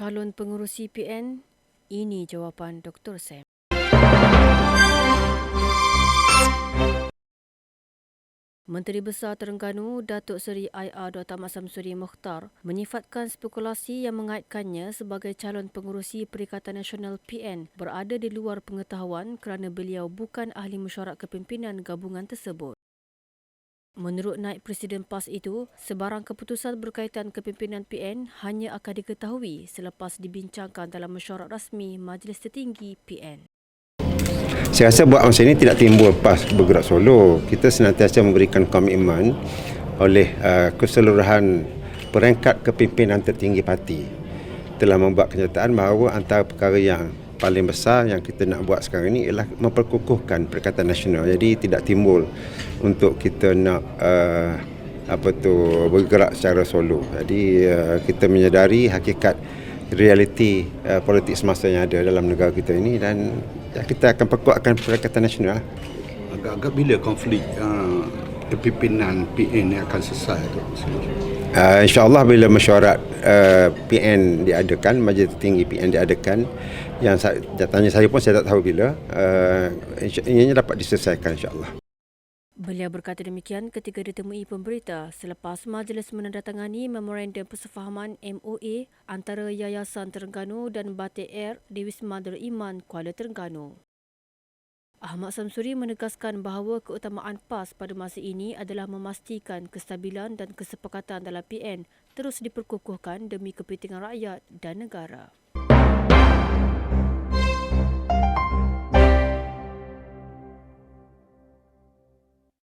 calon pengurusi PN? Ini jawapan Dr. Sam. Menteri Besar Terengganu Datuk Seri IR Dr. Ahmad Samsuri Mukhtar menyifatkan spekulasi yang mengaitkannya sebagai calon pengurusi Perikatan Nasional PN berada di luar pengetahuan kerana beliau bukan ahli mesyuarat kepimpinan gabungan tersebut. Menurut naik Presiden PAS itu, sebarang keputusan berkaitan kepimpinan PN hanya akan diketahui selepas dibincangkan dalam mesyuarat rasmi Majlis Tertinggi PN. Saya rasa buat masa ini tidak timbul PAS bergerak solo. Kita senantiasa memberikan komitmen oleh uh, keseluruhan perangkat kepimpinan tertinggi parti telah membuat kenyataan bahawa antara perkara yang paling besar yang kita nak buat sekarang ini ialah memperkukuhkan Perikatan Nasional. Jadi tidak timbul untuk kita nak uh, apa tu bergerak secara solo. Jadi uh, kita menyedari hakikat realiti uh, politik semasa yang ada dalam negara kita ini dan kita akan perkuatkan Perikatan Nasional. Agak-agak bila konflik uh, kepimpinan PN ni akan selesai tu? Uh, InsyaAllah bila mesyuarat uh, PN diadakan, Majlis Tertinggi PN diadakan, yang saya, tanya saya pun saya tak tahu bila, uh, insya, ianya dapat diselesaikan insyaAllah. Beliau berkata demikian ketika ditemui pemberita selepas majlis menandatangani memorandum persefahaman MOA antara Yayasan Terengganu dan Batik Air di Wisma Darul Iman, Kuala Terengganu. Ahmad Samsuri menegaskan bahawa keutamaan PAS pada masa ini adalah memastikan kestabilan dan kesepakatan dalam PN terus diperkukuhkan demi kepentingan rakyat dan negara.